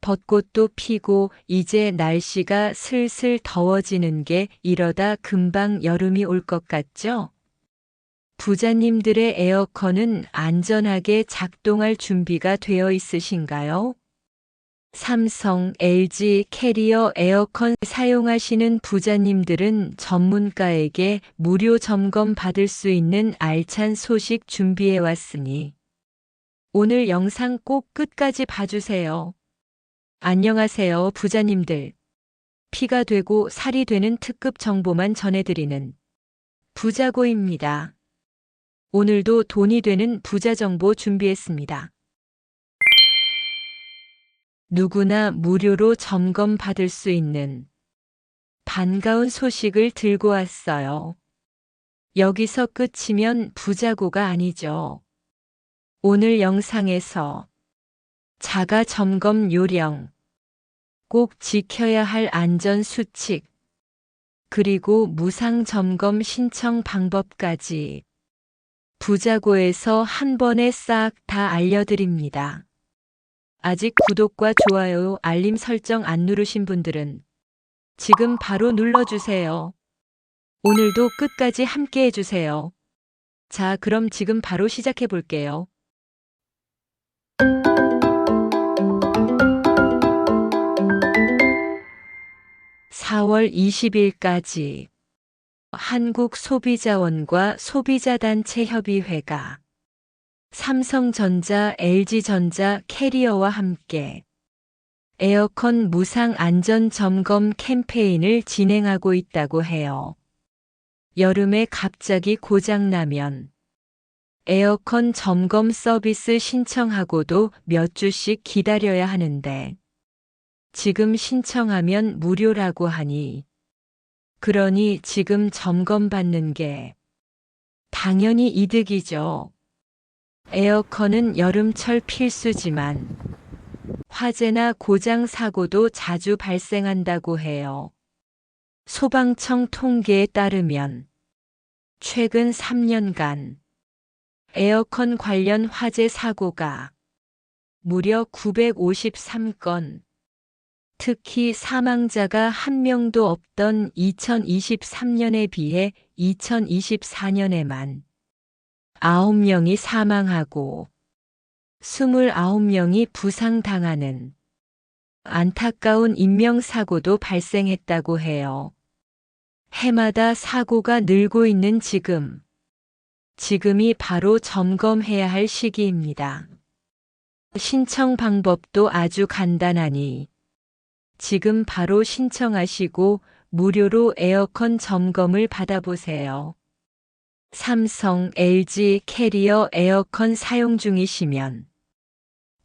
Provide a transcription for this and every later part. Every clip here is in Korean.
벚꽃도 피고 이제 날씨가 슬슬 더워지는 게 이러다 금방 여름이 올 것 같죠? 부자님들의 에어컨은 안전하게 작동할 준비가 되어 있으신가요? 삼성, LG, 캐리어 에어컨 사용하시는 부자님들은 전문가에게 무료 점검 받을 수 있는 알찬 소식 준비해 왔으니 오늘 영상 꼭 끝까지 봐주세요. 안녕하세요, 부자님들. 피가 되고 살이 되는 특급 정보만 전해드리는 부자고입니다. 오늘도 돈이 되는 부자 정보 준비했습니다. 누구나 무료로 점검 받을 수 있는 반가운 소식을 들고 왔어요. 여기서 끝이면 부자고가 아니죠. 오늘 영상에서 자가 점검 요령, 꼭 지켜야 할 안전 수칙, 그리고 무상 점검 신청 방법까지 부자고에서 한 번에 싹 다 알려드립니다. 아직 구독과 좋아요, 알림 설정 안 누르신 분들은 지금 바로 눌러주세요. 오늘도 끝까지 함께 해주세요. 자, 그럼 지금 바로 시작해 볼게요. 4월 20일까지 한국소비자원과 소비자단체협의회가 삼성전자, LG전자, 캐리어와 함께 에어컨 무상 안전 점검 캠페인을 진행하고 있다고 해요. 여름에 갑자기 고장나면 에어컨 점검 서비스 신청하고도 몇 주씩 기다려야 하는데 지금 신청하면 무료라고 하니 그러니 지금 점검 받는 게 당연히 이득이죠. 에어컨은 여름철 필수지만 화재나 고장 사고도 자주 발생한다고 해요. 소방청 통계에 따르면 최근 3년간 에어컨 관련 화재 사고가 무려 953건, 특히 사망자가 한 명도 없던 2023년에 비해 2024년에만 9명이 사망하고 29명이 부상당하는 안타까운 인명사고도 발생했다고 해요. 해마다 사고가 늘고 있는 지금, 지금이 바로 점검해야 할 시기입니다. 신청 방법도 아주 간단하니 지금 바로 신청하시고 무료로 에어컨 점검을 받아보세요. 삼성, LG, 캐리어 에어컨 사용 중이시면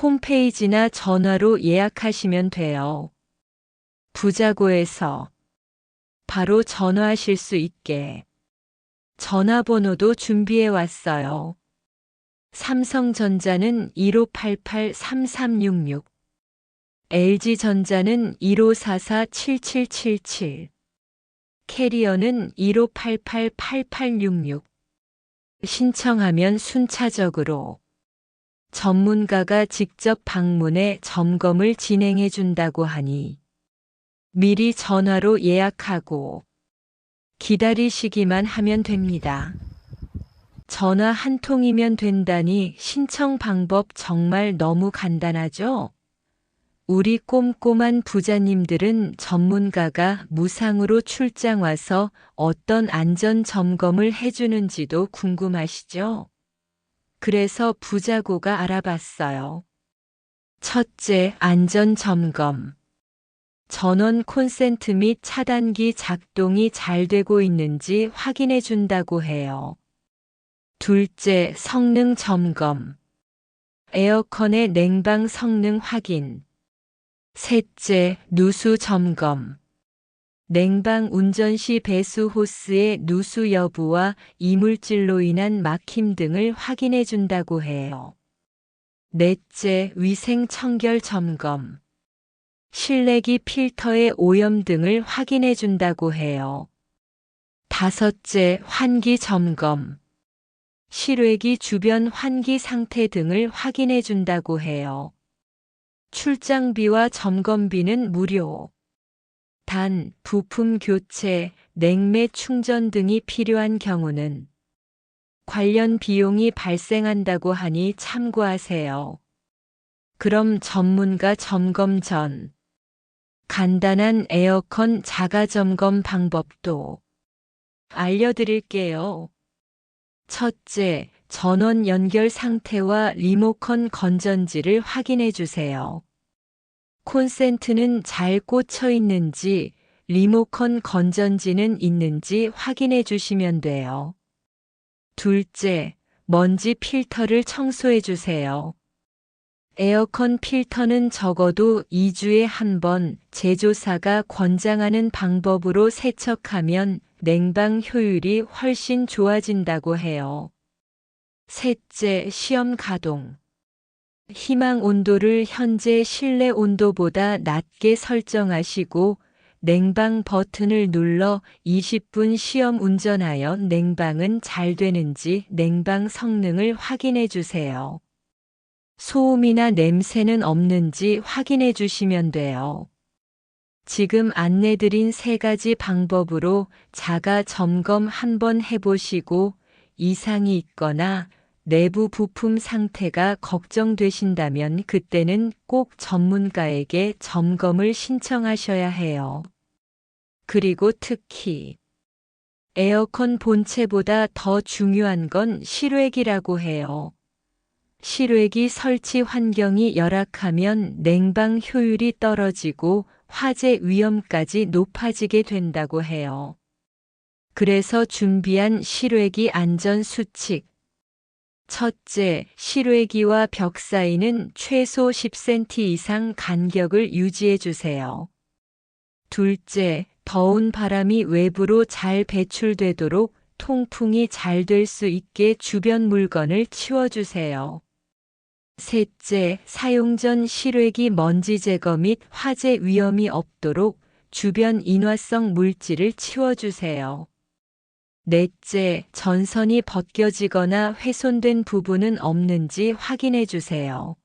홈페이지나 전화로 예약하시면 돼요. 부자고에서 바로 전화하실 수 있게 전화번호도 준비해 왔어요. 삼성전자는 1588-3366, LG전자는 1544-7777, 캐리어는 1588-8866. 신청하면 순차적으로 전문가가 직접 방문해 점검을 진행해 준다고 하니 미리 전화로 예약하고 기다리시기만 하면 됩니다. 전화 한 통이면 된다니 신청 방법 정말 너무 간단하죠? 우리 꼼꼼한 부자님들은 전문가가 무상으로 출장 와서 어떤 안전 점검을 해주는지도 궁금하시죠? 그래서 부자고가 알아봤어요. 첫째, 안전 점검. 전원 콘센트 및 차단기 작동이 잘 되고 있는지 확인해 준다고 해요. 둘째, 성능 점검. 에어컨의 냉방 성능 확인. 셋째, 누수 점검. 냉방 운전 시 배수 호스의 누수 여부와 이물질로 인한 막힘 등을 확인해 준다고 해요. 넷째, 위생 청결 점검. 실내기 필터의 오염 등을 확인해 준다고 해요. 다섯째, 환기 점검. 실외기 주변 환기 상태 등을 확인해 준다고 해요. 출장비와 점검비는 무료. 단 부품 교체, 냉매 충전 등이 필요한 경우는 관련 비용이 발생한다고 하니 참고하세요. 그럼 전문가 점검 전 간단한 에어컨 자가 점검 방법도 알려드릴게요. 첫째, 전원 연결 상태와 리모컨 건전지를 확인해 주세요. 콘센트는 잘 꽂혀 있는지, 리모컨 건전지는 있는지 확인해 주시면 돼요. 둘째, 먼지 필터를 청소해 주세요. 에어컨 필터는 적어도 2주에 한 번 제조사가 권장하는 방법으로 세척하면 냉방 효율이 훨씬 좋아진다고 해요. 셋째, 시험 가동. 희망 온도를 현재 실내 온도보다 낮게 설정하시고 냉방 버튼을 눌러 20분 시험 운전하여 냉방은 잘 되는지 냉방 성능을 확인해 주세요. 소음이나 냄새는 없는지 확인해 주시면 돼요. 지금 안내드린 세 가지 방법으로 자가 점검 한번 해보시고 이상이 있거나 내부 부품 상태가 걱정되신다면 그때는 꼭 전문가에게 점검을 신청하셔야 해요. 그리고 특히 에어컨 본체보다 더 중요한 건 실외기라고 해요. 실외기 설치 환경이 열악하면 냉방 효율이 떨어지고 화재 위험까지 높아지게 된다고 해요. 그래서 준비한 실외기 안전 수칙. 첫째, 실외기와 벽 사이는 최소 10cm 이상 간격을 유지해 주세요. 둘째, 더운 바람이 외부로 잘 배출되도록 통풍이 잘 될 수 있게 주변 물건을 치워주세요. 셋째, 사용 전 실외기 먼지 제거 및 화재 위험이 없도록 주변 인화성 물질을 치워주세요. 넷째, 전선이 벗겨지거나 훼손된 부분은 없는지 확인해 주세요.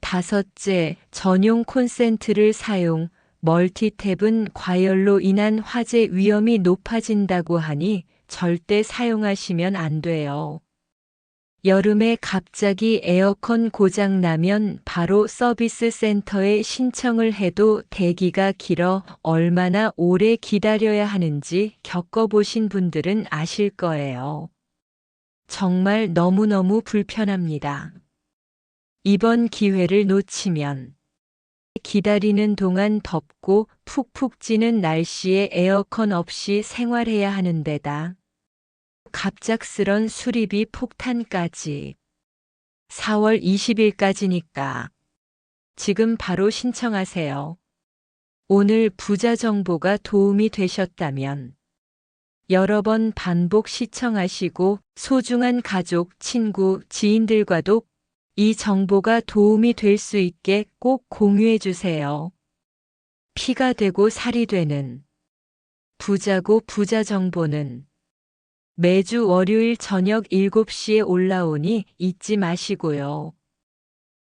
다섯째, 전용 콘센트를 사용, 멀티탭은 과열로 인한 화재 위험이 높아진다고 하니 절대 사용하시면 안 돼요. 여름에 갑자기 에어컨 고장 나면 바로 서비스 센터에 신청을 해도 대기가 길어 얼마나 오래 기다려야 하는지 겪어보신 분들은 아실 거예요. 정말 너무너무 불편합니다. 이번 기회를 놓치면 기다리는 동안 덥고 푹푹 찌는 날씨에 에어컨 없이 생활해야 하는 데다 갑작스런 수리비 폭탄까지 4월 20일까지니까 지금 바로 신청하세요. 오늘 부자 정보가 도움이 되셨다면 여러 번 반복 시청하시고 소중한 가족, 친구, 지인들과도 이 정보가 도움이 될 수 있게 꼭 공유해 주세요. 피가 되고 살이 되는 부자고 부자 정보는 매주 월요일 저녁 7시에 올라오니 잊지 마시고요.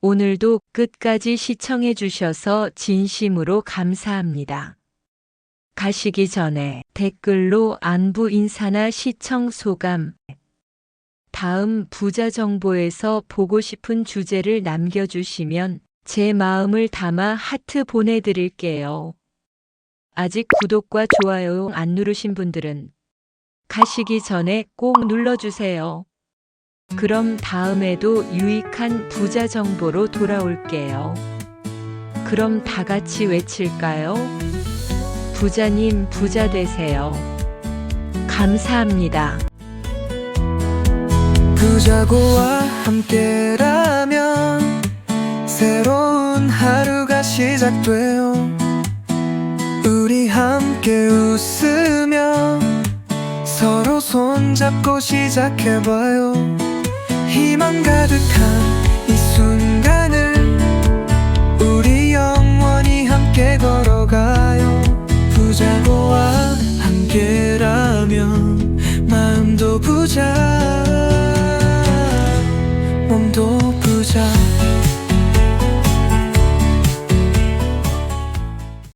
오늘도 끝까지 시청해 주셔서 진심으로 감사합니다. 가시기 전에 댓글로 안부 인사나 시청 소감, 다음 부자 정보에서 보고 싶은 주제를 남겨주시면 제 마음을 담아 하트 보내드릴게요. 아직 구독과 좋아요 안 누르신 분들은 가시기 전에 꼭 눌러주세요. 그럼 다음에도 유익한 부자 정보로 돌아올게요. 그럼 다 같이 외칠까요? 부자님 부자 되세요. 감사합니다. 부자고와 함께라면 새로운 하루가 시작돼요 우리 함께 서로 손잡고 시작해봐요. 희망 가득한